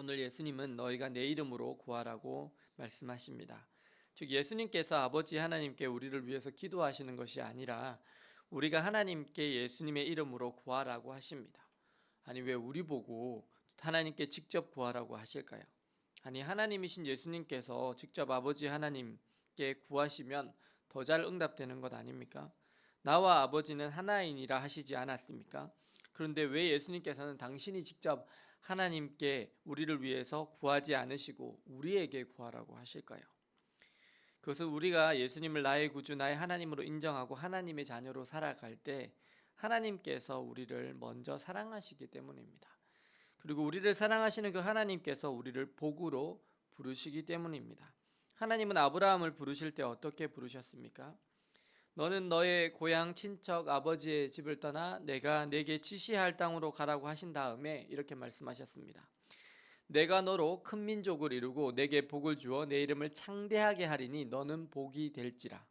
오늘 예수님은 너희가 내 이름으로 구하라고 말씀하십니다. 즉 예수님께서 아버지 하나님께 우리를 위해서 기도하시는 것이 아니라 우리가 하나님께 예수님의 이름으로 구하라고 하십니다. 아니 왜 우리 보고 하나님께 직접 구하라고 하실까요? 아니 하나님이신 예수님께서 직접 아버지 하나님께 구하시면 더 잘 응답되는 것 아닙니까? 나와 아버지는 하나이니라 하시지 않았습니까? 그런데 왜 예수님께서는 당신이 직접 하나님께 우리를 위해서 구하지 않으시고 우리에게 구하라고 하실까요? 그것은 우리가 예수님을 나의 구주, 나의 하나님으로 인정하고 하나님의 자녀로 살아갈 때 하나님께서 우리를 먼저 사랑하시기 때문입니다. 그리고 우리를 사랑하시는 그 하나님께서 우리를 복으로 부르시기 때문입니다. 하나님은 아브라함을 부르실 때 어떻게 부르셨습니까? 너는 너의 고향 친척 아버지의 집을 떠나 내가 내게 지시할 땅으로 가라고 하신 다음에 이렇게 말씀하셨습니다. 내가 너로 큰 민족을 이루고 내게 복을 주어 내 이름을 창대하게 하리니 너는 복이 될지라.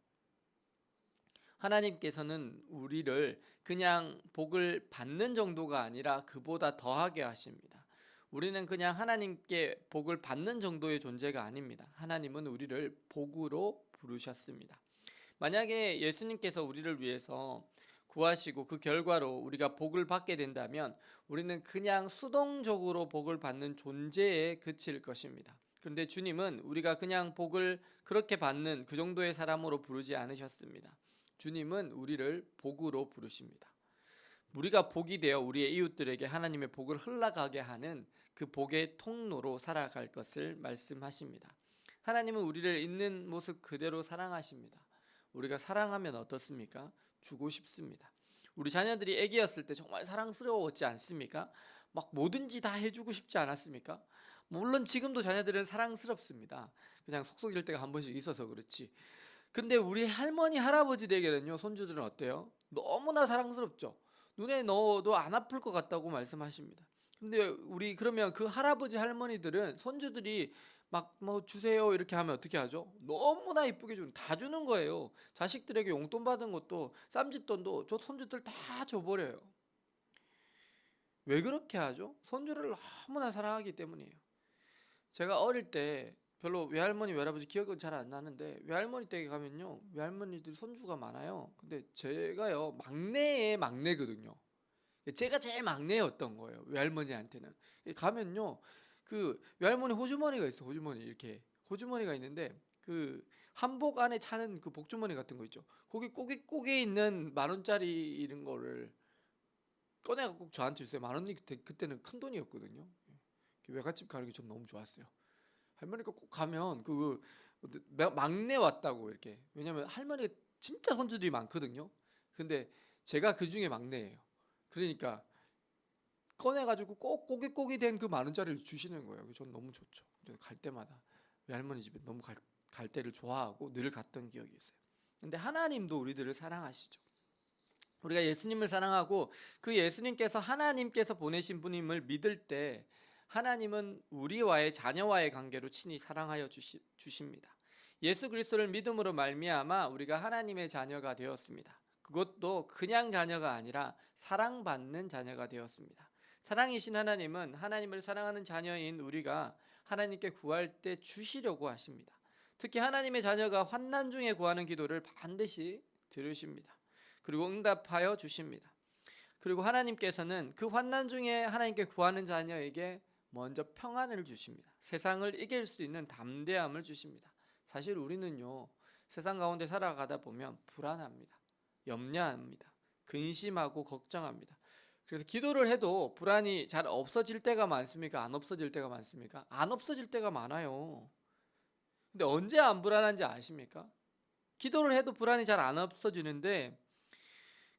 하나님께서는 우리를 그냥 복을 받는 정도가 아니라 그보다 더하게 하십니다. 우리는 그냥 하나님께 복을 받는 정도의 존재가 아닙니다. 하나님은 우리를 복으로 부르셨습니다. 만약에 예수님께서 우리를 위해서 구하시고 그 결과로 우리가 복을 받게 된다면 우리는 그냥 수동적으로 복을 받는 존재에 그칠 것입니다. 그런데 주님은 우리가 그냥 복을 그렇게 받는 그 정도의 사람으로 부르지 않으셨습니다. 주님은 우리를 복으로 부르십니다. 우리가 복이 되어 우리의 이웃들에게 하나님의 복을 흘러가게 하는 그 복의 통로로 살아갈 것을 말씀하십니다. 하나님은 우리를 있는 모습 그대로 사랑하십니다. 우리가 사랑하면 어떻습니까? 주고 싶습니다. 우리 자녀들이 아기였을 때 정말 사랑스러웠지 않습니까? 막 뭐든지 다 해주고 싶지 않았습니까? 물론 지금도 자녀들은 사랑스럽습니다. 그냥 속속일 때가 한 번씩 있어서 그렇지. 근데 우리 할머니 할아버지 댁에는요 손주들은 어때요? 너무나 사랑스럽죠. 눈에 넣어도 안 아플 것 같다고 말씀하십니다. 근데 우리 그러면 그 할아버지 할머니들은 손주들이 막 뭐 주세요 이렇게 하면 어떻게 하죠? 너무나 이쁘게 주는 다 주는 거예요. 자식들에게 용돈 받은 것도 쌈짓돈도 저 손주들 다 줘버려요. 왜 그렇게 하죠? 손주를 너무나 사랑하기 때문이에요. 제가 어릴 때 별로 외할머니 외할아버지 기억은 잘 안 나는데 외할머니 댁에 가면요 외할머니들 손주가 많아요. 근데 제가요 막내의 막내거든요. 제가 제일 막내였던 거예요 외할머니한테는 가면요 그 외할머니 호주머니가 있어 호주머니 이렇게 호주머니가 있는데 그 한복 안에 차는 그 복주머니 같은 거 있죠. 거기 꼬개 있는 만 원짜리 이런 거를 꺼내갖고 꼭 저한테 주세요. 만 원이 그때 그때는 큰 돈이었거든요. 외갓집 가는 게 전 너무 좋았어요. 할머니가 꼭 가면 그 막내 왔다고 이렇게 왜냐면 할머니가 진짜 손주들이 많거든요. 근데 제가 그 중에 막내예요. 그러니까 꺼내가지고 꼭 꼬깃꼬깃 된그만 원짜리를 주시는 거예요. 전 너무 좋죠. 갈 때마다 외할머니 집에 너무 갈, 갈 때를 좋아하고 늘 갔던 기억이 있어요. 근데 하나님도 우리들을 사랑하시죠. 우리가 예수님을 사랑하고 그 예수님께서 하나님께서 보내신 분임을 믿을 때 하나님은 우리와의 자녀와의 관계로 친히 사랑하여 주시, 주십니다. 예수 그리스도를 믿음으로 말미암아 우리가 하나님의 자녀가 되었습니다. 그것도 그냥 자녀가 아니라 사랑받는 자녀가 되었습니다. 사랑이신 하나님은 하나님을 사랑하는 자녀인 우리가 하나님께 구할 때 주시려고 하십니다. 특히 하나님의 자녀가 환난 중에 구하는 기도를 반드시 들으십니다. 그리고 응답하여 주십니다. 그리고 하나님께서는 그 환난 중에 하나님께 구하는 자녀에게 먼저 평안을 주십니다. 세상을 이길 수 있는 담대함을 주십니다. 사실 우리는요, 세상 가운데 살아가다 보면 불안합니다. 염려합니다. 근심하고 걱정합니다. 그래서 기도를 해도 불안이 잘 없어질 때가 많습니까? 안 없어질 때가 많습니까? 안 없어질 때가 많아요. 근데 언제 안 불안한지 아십니까? 기도를 해도 불안이 잘 안 없어지는데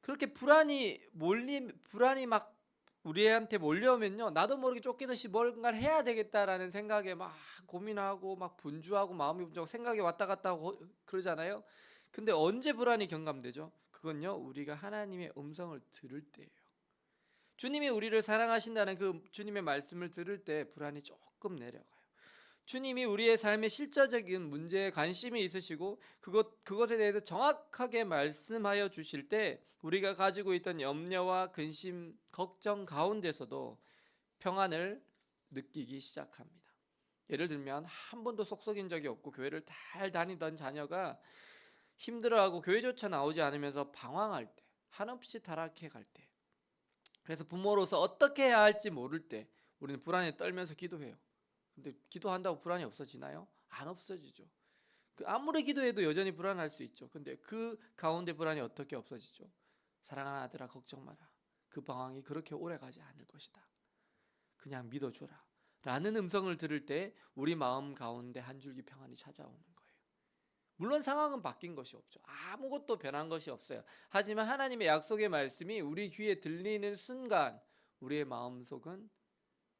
그렇게 불안이 몰리 불안이 막 우리한테 몰려오면요 나도 모르게 쫓기듯이 뭔가를 해야 되겠다라는 생각에 막 고민하고 막 분주하고 마음이 분주하고 생각이 왔다 갔다 하고 그러잖아요 근데 언제 불안이 경감되죠 그건요 우리가 하나님의 음성을 들을 때예요 주님이 우리를 사랑하신다는 그 주님의 말씀을 들을 때 불안이 조금 내려가요 주님이 우리의 삶의 실제적인 문제에 관심이 있으시고 그것 그것에 대해서 정확하게 말씀하여 주실 때 우리가 가지고 있던 염려와 근심, 걱정 가운데서도 평안을 느끼기 시작합니다. 예를 들면 한 번도 속속인 적이 없고 교회를 잘 다니던 자녀가 힘들어하고 교회조차 나오지 않으면서 방황할 때, 한없이 타락해 갈 때, 그래서 부모로서 어떻게 해야 할지 모를 때 우리는 불안에 떨면서 기도해요. 근데 기도한다고 불안이 없어지나요? 안 없어지죠. 그 아무리 기도해도 여전히 불안할 수 있죠. 근데 그 가운데 불안이 어떻게 없어지죠? 사랑하는 아들아 걱정 마라. 그 방황이 그렇게 오래 가지 않을 것이다. 그냥 믿어줘라. 라는 음성을 들을 때 우리 마음 가운데 한 줄기 평안이 찾아오는 거예요. 물론 상황은 바뀐 것이 없죠. 아무것도 변한 것이 없어요. 하지만 하나님의 약속의 말씀이 우리 귀에 들리는 순간 우리의 마음속은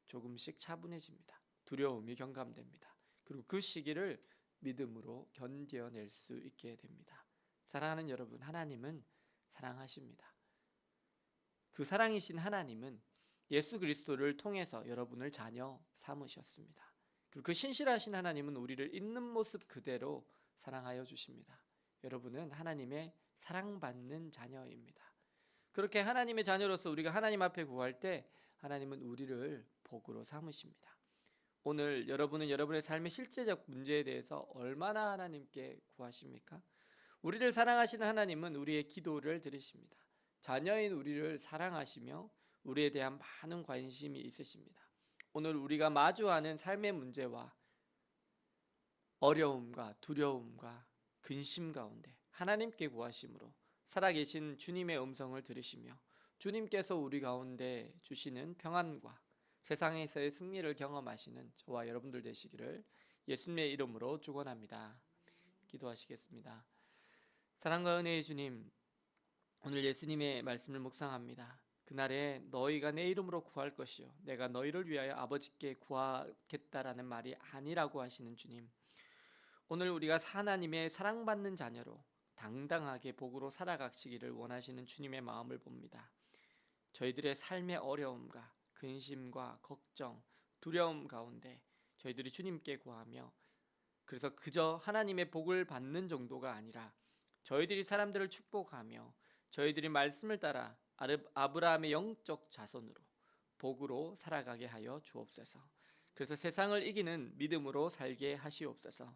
조금씩 차분해집니다. 두려움이 경감됩니다. 그리고 그 시기를 믿음으로 견뎌낼 수 있게 됩니다. 사랑하는 여러분, 하나님은 사랑하십니다. 그 사랑이신 하나님은 예수 그리스도를 통해서 여러분을 자녀 삼으셨습니다. 그리고 그 신실하신 하나님은 우리를 있는 모습 그대로 사랑하여 주십니다. 여러분은 하나님의 사랑받는 자녀입니다. 그렇게 하나님의 자녀로서 우리가 하나님 앞에 구할 때 하나님은 우리를 복으로 삼으십니다. 오늘 여러분은 여러분의 삶의 실제적 문제에 대해서 얼마나 하나님께 구하십니까? 우리를 사랑하시는 하나님은 우리의 기도를 들으십니다. 자녀인 우리를 사랑하시며 우리에 대한 많은 관심이 있으십니다. 오늘 우리가 마주하는 삶의 문제와 어려움과 두려움과 근심 가운데 하나님께 구하심으로 살아계신 주님의 음성을 들으시며 주님께서 우리 가운데 주시는 평안과 세상에서의 승리를 경험하시는 저와 여러분들 되시기를 예수님의 이름으로 축원합니다. 기도하시겠습니다. 사랑과 은혜의 주님, 오늘 예수님의 말씀을 묵상합니다. 그날에 너희가 내 이름으로 구할 것이요 내가 너희를 위하여 아버지께 구하겠다라는 말이 아니라고 하시는 주님. 오늘 우리가 하나님의 사랑받는 자녀로 당당하게 복으로 살아가시기를 원하시는 주님의 마음을 봅니다. 저희들의 삶의 어려움과 근심과 걱정, 두려움 가운데 저희들이 주님께 구하며 그래서 그저 하나님의 복을 받는 정도가 아니라 저희들이 사람들을 축복하며 저희들이 말씀을 따라 아브라함의 영적 자손으로 복으로 살아가게 하여 주옵소서. 그래서 세상을 이기는 믿음으로 살게 하시옵소서.